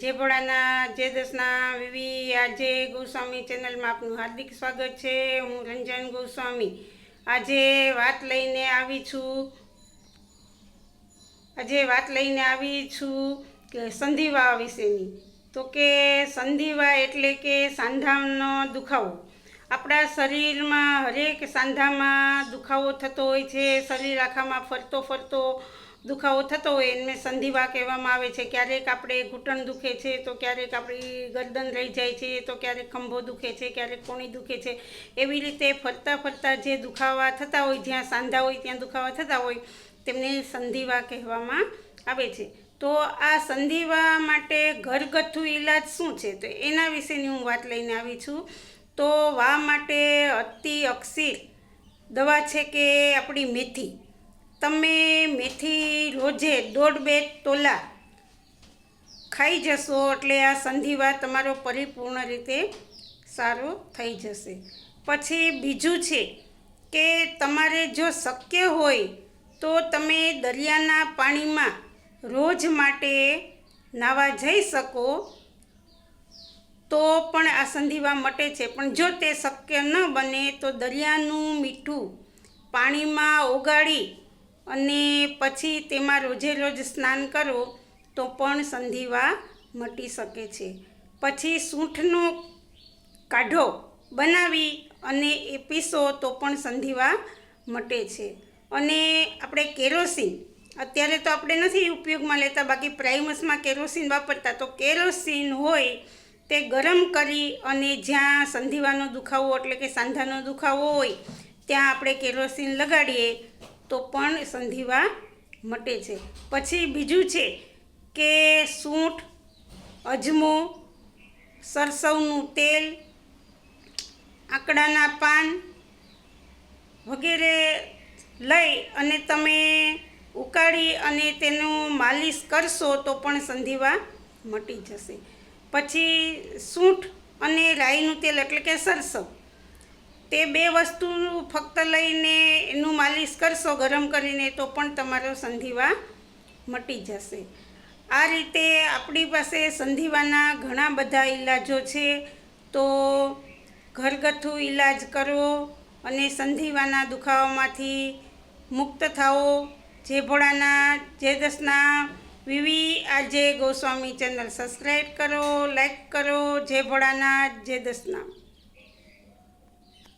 ભોળાના જય દસના વિવી, આજે ગોસ્વામી ચેનલમાં આપનું હાર્દિક સ્વાગત છે. હું રંજન ગોસ્વામી. આજે વાત લઈને આવી છું. આજે વાત લઈને આવી છું કે સંધિવા વિશેની. તો કે સંધિવા એટલે કે સાંધાનો દુખાવો. આપણા શરીરમાં હરેક સાંધામાં દુખાવો થતો હોય છે, શરીર આખામાં ફરતો ફરતો દુખાવો થતો હોય એને સંધિવા કહેવામાં આવે છે. ક્યારેક આપણે ઘૂંટણ દુખે છે, તો ક્યારેક આપણી ગરદન રહી જાય છે, તો ક્યારેક ખંભો દુખે છે, ક્યારેક કોણી દુખે છે. એવી રીતે ફરતા ફરતા જે દુખાવા થતા હોય, જ્યાં સાંધા હોય, ત્યાં દુખાવા થતા હોય, તેમને સંધિવા કહેવામાં આવે છે. તો આ સંધિવા માટે ઘરગથ્થુ ઈલાજ શું છે? તો એના વિશેની હું વાત લઈને આવી છું. તો વા માટે અતિ અક્ષીર દવા છે કે આપણી મેથી? તમે મેથી રોજે દોઢ બે તોલા ખાઈ જશો એટલે આ સંધિવા તમારો પરિપૂર્ણ રીતે સારો થઈ જશે. પછી બીજું છે કે તમારે જો શક્ય હોય તો તમે દરિયાના પાણીમાં રોજ માટે નાવા જઈ શકો તો પણ આ સંધિવા મટે છે. પણ જો તે શક્ય ન બને તો દરિયાનું મીઠું પાણીમાં ઓગાળી અને પછી તેમાં રોજે રોજ સ્નાન કરો તો પણ સંધિવા મટી શકે છે. પછી સૂંઠનો કાઢો બનાવી અને એ પીસો તો પણ સંધિવા મટે છે. અને આપણે કેરોસીન અત્યારે તો આપણે નથી ઉપયોગમાં લેતા, બાકી પ્રાઇમસમાં કેરોસીન વાપરતા. તો કેરોસીન હોય તે ગરમ કરી અને જ્યાં સંધિવાનો દુખાવો એટલે કે સાંધાનો દુખાવો હોય, ત્યાં આપણે કેરોસીન લગાડીએ તો પણ સંધિવા મટે છે. પછી બીજું છે કે સૂંઠ, અજમો, સરસવનું તેલ, આંકડાના પાન વગેરે લઈ અને તમે ઉકાળી અને તેનું માલિશ કરશો તો પણ સંધિવા મટી જશે. પછી સૂંઠ અને રાઈનું તેલ એટલે કે સરસવ. તે બે વસ્તુ ફક્ત લઈને એનું માલિશ કરશો ગરમ કરીને તો પણ તમારો સંધિવા મટી જશે. આ રીતે આપણી પાસે સંધિવાના ઘણા બધા ઈલાજો છે. તો ઘરગથ્થુ ઈલાજ કરો અને સંધિવાના દુખાવામાંથી મુક્ત થાઓ. જે ભોળાના, જે દસના વિવી આજે ગોસ્વામી ચેનલ સબસ્ક્રાઈબ કરો લાઈક કરો. જે ભોળાનાથ જે દસના